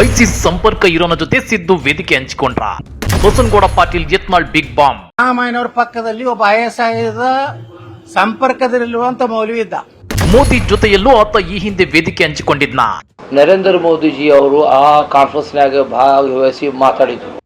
ISIS ಸಂಪರ್ಕ ಇರೋನ ಜೊತೆ ಸಿದ್ದು ವೇದಿಕೆ ಹಂಚಿಕೊಂಡ್ರ. Basanagouda Patil Yatnal big bomb. ರಾಮಾಯಣವ್ರ ಪಕ್ಕದಲ್ಲಿ ಒಬ್ಬ ಐ ಎಸ್ ಸಂಪರ್ಕದಲ್ಲಿರುವಂತ ಮೌಲ್ಯ ಇದ್ದ. ಮೋದಿ ಜೊತೆಯಲ್ಲೂ ಆತ ಈ ಹಿಂದೆ ವೇದಿಕೆ ಹಂಚಿಕೊಂಡಿದ್ನ. ನರೇಂದ್ರ ಮೋದಿಜಿ ಅವರು ಆ ಕಾನ್ಫರೆನ್ಸ್ನಾಗ ಭಾಗವಹಿಸಿ ಮಾತಾಡಿದರು.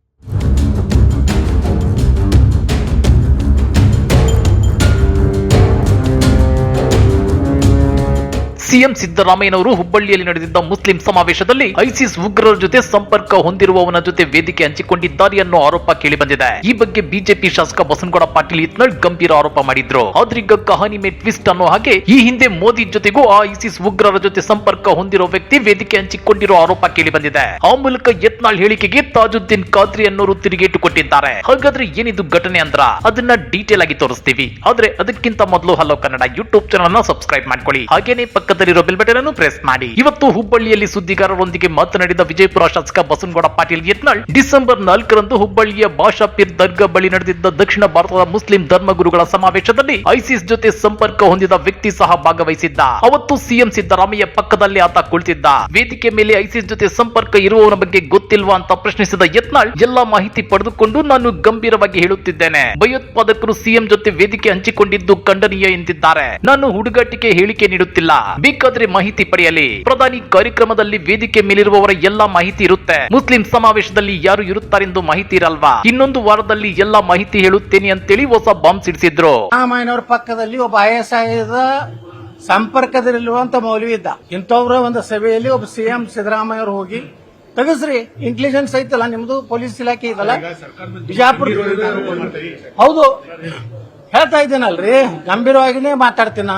ಸಿಎಂ ಸಿದ್ದರಾಮಯ್ಯನವರು ಹುಬ್ಬಳ್ಳಿಯಲ್ಲಿ ನಡೆದಿದ್ದ ಮುಸ್ಲಿಂ ಸಮಾವೇಶದಲ್ಲಿ ಐಸಿಸ್ ಉಗ್ರರ ಜೊತೆ ಸಂಪರ್ಕ ಹೊಂದಿರುವವನ ಜೊತೆ ವೇದಿಕೆ ಹಂಚಿಕೊಂಡಿದ್ದಾರೆ ಅನ್ನೋ ಆರೋಪ ಕೇಳಿಬಂದಿದೆ. ಈ ಬಗ್ಗೆ ಬಿಜೆಪಿ ಶಾಸಕ ಬಸನಗೌಡ ಪಾಟೀಲ್ ಯತ್ನಾಳ್ ಗಂಭೀರ ಆರೋಪ ಮಾಡಿದ್ರು. ಆದ್ರೀಗ ಕಹಾನಿ ಮೇ ಟ್ವಿಸ್ಟ್ ಅನ್ನೋ ಹಾಗೆ ಈ ಹಿಂದೆ ಮೋದಿ ಜೊತೆಗೂ ಆ ಐಸಿಸ್ ಉಗ್ರರ ಜೊತೆ ಸಂಪರ್ಕ ಹೊಂದಿರೋ ವ್ಯಕ್ತಿ ವೇದಿಕೆ ಹಂಚಿಕೊಂಡಿರುವ ಆರೋಪ ಕೇಳಿಬಂದಿದೆ. ಆ ಮೂಲಕ ಯತ್ನಾಳ್ ಹೇಳಿಕೆಗೆ ತಾಜುದ್ದೀನ್ ಖಾದ್ರಿ ಅನ್ನೋರು ತಿರುಗೇಟು ಕೊಟ್ಟಿದ್ದಾರೆ. ಹಾಗಾದ್ರೆ ಏನಿದು ಘಟನೆ ಅಂದ್ರ? ಅದನ್ನ ಡೀಟೇಲ್ ಆಗಿ ತೋರಿಸ್ತೀವಿ. ಆದ್ರೆ ಅದಕ್ಕಿಂತ ಮೊದಲು ಹಲೋ ಕನ್ನಡ ಯೂಟ್ಯೂಬ್ ಚಾನಲ್ನ ಸಬ್ಸ್ಕ್ರೈಬ್ ಮಾಡ್ಕೊಳ್ಳಿ. ಹಾಗೇನೆ ಪಕ್ಕದಲ್ಲಿರೋ ಬೆಲ್ ಬಟನ್ ಅನ್ನು ಪ್ರೆಸ್ ಮಾಡಿ. ಇವತ್ತು ಹುಬ್ಬಳ್ಳಿಯಲ್ಲಿ ಸುದ್ದಿಗಾರರೊಂದಿಗೆ ಮಾತನಾಡಿದ ವಿಜಯಪುರ ಶಾಸಕ ಬಸನಗೌಡ ಪಾಟೀಲ್ ಯತ್ನಾಳ್, ಡಿಸೆಂಬರ್ ನಾಲ್ಕರಂದು ಹುಬ್ಬಳ್ಳಿಯ ಬಾಷಾ ಪೀರ್ ದರ್ಗಾ ಬಳಿ ನಡೆದಿದ್ದ ದಕ್ಷಿಣ ಭಾರತದ ಮುಸ್ಲಿಂ ಧರ್ಮಗುರುಗಳ ಸಮಾವೇಶದಲ್ಲಿ ಐಸಿಸ್ ಜೊತೆ ಸಂಪರ್ಕ ಹೊಂದಿದ ವ್ಯಕ್ತಿ ಸಹ ಭಾಗವಹಿಸಿದ್ದ. ಅವತ್ತು ಸಿಎಂ ಸಿದ್ದರಾಮಯ್ಯ ಪಕ್ಕದಲ್ಲಿ ಆತ ಕುಳಿತಿದ್ದ. ವೇದಿಕೆ ಮೇಲೆ ಐಸಿಸ್ ಜೊತೆ ಸಂಪರ್ಕ ಇರುವವನ ಬಗ್ಗೆ ಗೊತ್ತಿಲ್ವಾ ಅಂತ ಪ್ರಶ್ನಿಸಿದ ಯತ್ನಾಳ್, ಎಲ್ಲಾ ಮಾಹಿತಿ ಪಡೆದುಕೊಂಡು ನಾನು ಗಂಭೀರವಾಗಿ ಹೇಳುತ್ತಿದ್ದೇನೆ. ಭಯೋತ್ಪಾದಕರು ಸಿಎಂ ಜೊತೆ ವೇದಿಕೆ ಹಂಚಿಕೊಂಡಿದ್ದು ಖಂಡನೀಯ ಎಂದಿದ್ದಾರೆ. ನಾನು ಹುಡುಗಾಟಿಕೆ ಹೇಳಿಕೆ ನೀಡುತ್ತಿಲ್ಲ. ಬೇಕಾದ್ರೆ ಮಾಹಿತಿ ಪಡೆಯಲಿ. ಪ್ರಧಾನಿ ಕಾರ್ಯಕ್ರಮದಲ್ಲಿ ವೇದಿಕೆ ಮೇಲಿರುವವರ ಎಲ್ಲಾ ಮಾಹಿತಿ ಇರುತ್ತೆ. ಮುಸ್ಲಿಂ ಸಮಾವೇಶದಲ್ಲಿ ಯಾರು ಇರುತ್ತಾರೆಂದು ಮಾಹಿತಿ ಇರಲ್ವಾ? ಇನ್ನೊಂದು ವಾರದಲ್ಲಿ ಎಲ್ಲಾ ಮಾಹಿತಿ ಹೇಳುತ್ತೇನೆ ಅಂತೇಳಿ ಹೊಸ ಬಾಂಬ್ ಸಿಡಿಸಿದ್ರು. ರಾಮಾಯಣವ್ರ ಪಕ್ಕದಲ್ಲಿ ಒಬ್ಬ ಐಎಸ್ಐದ ಎಸ್ ಐದ ಸಂಪರ್ಕದಲ್ಲಿರುವಂತ ಮೌಲ್ಯ ಇದ್ದ. ಇಂಥವ್ರ ಒಂದು ಸಭೆಯಲ್ಲಿ ಒಬ್ಬ ಸಿಎಂ ಸಿದ್ದರಾಮಯ್ಯ ಅವರು ಹೋಗಿ ತೆಗಸ್ರಿ ಇಂಟೆಲಿಜೆನ್ಸ್ ಐತಲ್ಲ ನಿಮ್ದು ಪೊಲೀಸ್ ಇಲಾಖೆ ಇದಲ್ಲ? ಬಿಜಾಪುರ ಹೌದು. ಹೇಳ್ತಾ ಇದ್ದೀನಲ್ರಿ. ಗಂಭೀರವಾಗಿನೇ ಮಾತಾಡ್ತೀನ.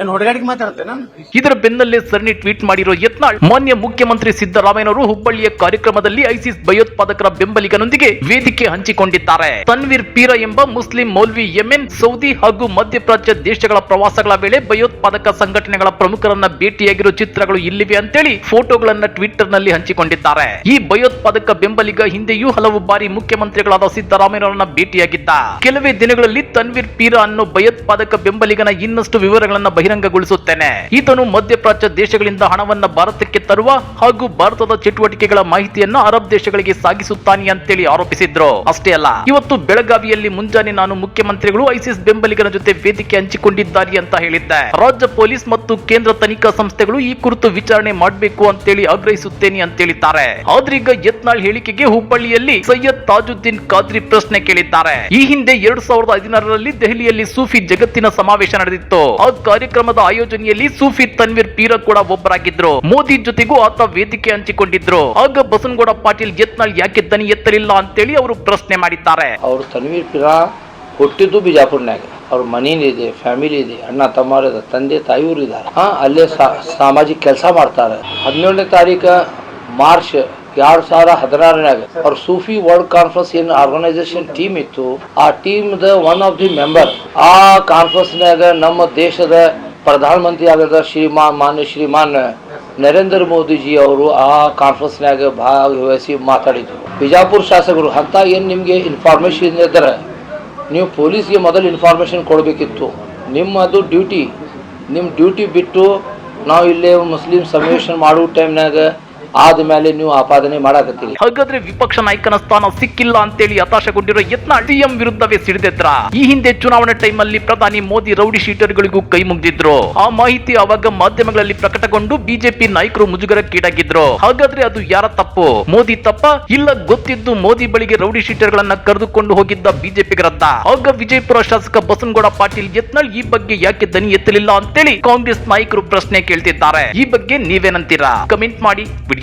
ಏನ್ ಮಾತಾಡ್ತೇನೆ? ಇದರ ಬೆನ್ನಲ್ಲೇ ಸರಣಿ ಟ್ವೀಟ್ ಮಾಡಿರೋ ಯತ್ನಾಳ್, ಮಾನ್ಯ ಮುಖ್ಯಮಂತ್ರಿ ಸಿದ್ದರಾಮಯ್ಯನವರು ಹುಬ್ಬಳ್ಳಿಯ ಕಾರ್ಯಕ್ರಮದಲ್ಲಿ ಐಸಿಸ್ ಭಯೋತ್ಪಾದಕರ ಬೆಂಬಲಿಗನೊಂದಿಗೆ ವೇದಿಕೆ ಹಂಚಿಕೊಂಡಿದ್ದಾರೆ. ತನ್ವೀರ್ ಪೀರ ಎಂಬ ಮುಸ್ಲಿಂ ಮೌಲ್ವಿ ಯೆಮೆನ್, ಸೌದಿ ಹಾಗೂ ಮಧ್ಯಪ್ರಾಚ್ಯ ದೇಶಗಳ ಪ್ರವಾಸಗಳ ವೇಳೆ ಭಯೋತ್ಪಾದಕ ಸಂಘಟನೆಗಳ ಪ್ರಮುಖರನ್ನ ಭೇಟಿಯಾಗಿರೋ ಚಿತ್ರಗಳು ಇಲ್ಲಿವೆ ಅಂತೇಳಿ ಫೋಟೋಗಳನ್ನ ಟ್ವಿಟರ್ನಲ್ಲಿ ಹಂಚಿಕೊಂಡಿದ್ದಾರೆ. ಈ ಭಯೋತ್ಪಾದಕ ಬೆಂಬಲಿಗ ಹಿಂದೆಯೂ ಹಲವು ಬಾರಿ ಮುಖ್ಯಮಂತ್ರಿಗಳಾದ ಸಿದ್ದರಾಮಯ್ಯನವರನ್ನ ಭೇಟಿಯಾಗಿದ್ದ. ಕೆಲವೇ ದಿನಗಳಲ್ಲಿ ತನ್ವೀರ್ ಪೀರ ಅನ್ನೋ ಭಯೋತ್ಪಾದಕ ಬೆಂಬಲಿಗನ ಇನ್ನಷ್ಟು ವಿವರಗಳನ್ನ ಬಹಿರಂಗಗೊಳಿಸುತ್ತೇನೆ. ಈತನು ಮಧ್ಯಪ್ರಾಚ್ಯ ದೇಶಗಳಿಂದ ಹಣವನ್ನ ಭಾರತಕ್ಕೆ ತರುವ ಹಾಗೂ ಭಾರತದ ಚಟುವಟಿಕೆಗಳ ಮಾಹಿತಿಯನ್ನ ಅರಬ್ ದೇಶಗಳಿಗೆ ಸಾಗಿಸುತ್ತಾನೆ ಅಂತೇಳಿ ಆರೋಪಿಸಿದ್ರು. ಅಷ್ಟೇ ಅಲ್ಲ, ಇವತ್ತು ಬೆಳಗಾವಿಯಲ್ಲಿ ಮುಂಜಾನೆ ನಾನು ಮುಖ್ಯಮಂತ್ರಿಗಳು ಐಸಿಸ್ ಬೆಂಬಲಿಗರ ಜೊತೆ ವೇದಿಕೆ ಹಂಚಿಕೊಂಡಿದ್ದಾರೆ ಅಂತ ಹೇಳಿದ್ದೆ. ರಾಜ್ಯ ಪೊಲೀಸ್ ಮತ್ತು ಕೇಂದ್ರ ತನಿಖಾ ಸಂಸ್ಥೆಗಳು ಈ ಕುರಿತು ವಿಚಾರಣೆ ಮಾಡಬೇಕು ಅಂತೇಳಿ ಆಗ್ರಹಿಸುತ್ತೇನೆ ಅಂತ ಹೇಳಿದ್ದಾರೆ. ಆದ್ರೀಗ ಯತ್ನಾಳ್ ಹೇಳಿಕೆಗೆ ಹುಬ್ಬಳ್ಳಿಯಲ್ಲಿ ಸೈಯದ್ ತಾಜುದ್ದೀನ್ ಖಾದ್ರಿ ಪ್ರಶ್ನೆ ಕೇಳಿದ್ದಾರೆ. ಈ ಹಿಂದೆ ಎರಡ್ ಸಾವಿರದ ಹದಿನಾರರಲ್ಲಿ ದೆಹಲಿಯಲ್ಲಿ ಸೂಫಿ ಜಗತ್ತಿನ ಸಮಾವೇಶ ನಡೆದಿತ್ತು. ಆ ಕಾರ್ಯಕ್ರಮದ ಆಯೋಜನೆಯಲ್ಲಿ ಸೂಫಿ ತನ್ವೀರ್ ಪೀರ ಕೂಡ ಒಬ್ಬರಾಗಿದ್ರು. ಮೋದಿ ಜೊತೆಗೂ ಆತ ವೇದಿಕೆ ಹಂಚಿಕೊಂಡಿದ್ರು. ಆಗ ಬಸನಗೌಡ ಪಾಟೀಲ್ ಯತ್ನಾಳ್ ಯಾಕೆ ದನಿ ಎತ್ತಲಿಲ್ಲ ಅಂತೇಳಿ ಅವರು ಪ್ರಶ್ನೆ ಮಾಡಿದ್ದಾರೆ. ಅವರು ತನ್ವೀರ್ ಪೀರ ಹುಟ್ಟಿದ್ದು ಬಿಜಾಪುರ್ನಾಗ ಅವ್ರ ಮನೇನಿದೆ ಫ್ಯಾಮಿಲಿ ಇದೆ, ಅಣ್ಣ ತಮ್ಮರಿದೆ ತಂದೆ ತಾಯಿಯವರು ಇದ್ದಾರೆ. ಅಲ್ಲೇ ಸಾಮಾಜಿಕ ಕೆಲಸ ಮಾಡ್ತಾರೆ. ಹದಿನೇಳನೇ ತಾರೀಕು ಮಾರ್ಚ್ ಎರಡ್ ಸಾವಿರ ಹದಿನಾರನಾಗ ಅವ್ರ ಸೂಫಿ ವರ್ಲ್ಡ್ ಕಾನ್ಫರೆನ್ಸ್ ಏನ್ ಆರ್ಗನೈಸೇಷನ್ ಟೀಮ್ ಇತ್ತು, ಆ team the one of the member. ಆ ಕಾನ್ಫರೆನ್ಸ್ನಾಗ ನಮ್ಮ ದೇಶದ ಪ್ರಧಾನ ಮಂತ್ರಿ ಆಗದ ಶ್ರೀಮಾನ್, ಮಾನ್ಯ ಶ್ರೀಮಾನ್ ನರೇಂದ್ರ ಮೋದಿಜಿ ಅವರು ಆ ಕಾನ್ಫರೆನ್ಸ್ನಾಗ ಭಾಗವಹಿಸಿ ಮಾತಾಡಿದ್ರು. ಬಿಜಾಪುರ ಶಾಸಕರು, ಅಂತ ಏನು ನಿಮಗೆ ಇನ್ಫಾರ್ಮೇಶನ್ ಇದ್ದರೆ ನೀವು ಪೊಲೀಸ್ಗೆ ಮೊದಲು ಇನ್ಫಾರ್ಮೇಷನ್ ಕೊಡಬೇಕಿತ್ತು. ನಿಮ್ಮದು ಡ್ಯೂಟಿ ನಿಮ್ಮ ಡ್ಯೂಟಿ ಬಿಟ್ಟು ನಾವು ಇಲ್ಲೇ ಮುಸ್ಲಿಂ ಸಮಾವೇಶ ಮಾಡೋ ಟೈಮ್ನಾಗ ಆದ್ಮೇಲೆ ನೀವು ಆಪಾದನೆ ಮಾಡಾಕತ್ತೀರಿ. ಹಾಗಾದ್ರೆ ವಿಪಕ್ಷ ನಾಯಕನ ಸ್ಥಾನ ಸಿಕ್ಕಿಲ್ಲ ಅಂತೇಳಿ ಹತಾಶಗೊಂಡಿರೋ ಯತ್ನ ಸಿಎಂ ವಿರುದ್ಧವೇ ಸಿಡಿದೆದ್ರ? ಈ ಹಿಂದೆ ಚುನಾವಣೆ ಟೈಮ್ ಅಲ್ಲಿ ಪ್ರಧಾನಿ ಮೋದಿ ರೌಡಿ ಶೀಟರ್ಗಳಿಗೂ ಕೈ ಮುಗಿದಿದ್ರು. ಆ ಮಾಹಿತಿ ಅವಾಗ ಮಾಧ್ಯಮಗಳಲ್ಲಿ ಪ್ರಕಟಗೊಂಡು ಬಿಜೆಪಿ ನಾಯಕರು ಮುಜುಗರಕ್ಕೀಡಾಗಿದ್ರು ಹಾಗಾದ್ರೆ ಅದು ಯಾರ ತಪ್ಪು? ಮೋದಿ ತಪ್ಪ? ಇಲ್ಲ ಗೊತ್ತಿದ್ದು ಮೋದಿ ಬಳಿಗೆ ರೌಡಿ ಶೀಟರ್ ಗಳನ್ನ ಕರೆದುಕೊಂಡು ಹೋಗಿದ್ದ ಬಿಜೆಪಿಗರದ್ದ ಆಗ ವಿಜಯಪುರ ಶಾಸಕ ಬಸನಗೌಡ ಪಾಟೀಲ್ ಯತ್ನಾಳ್ ಈ ಬಗ್ಗೆ ಯಾಕೆ ದನಿ ಎತ್ತಲಿಲ್ಲ ಅಂತೇಳಿ ಕಾಂಗ್ರೆಸ್ ನಾಯಕರು ಪ್ರಶ್ನೆ ಕೇಳ್ತಿದ್ದಾರೆ. ಈ ಬಗ್ಗೆ ನೀವೇನಂತೀರಾ? ಕಮೆಂಟ್ ಮಾಡಿ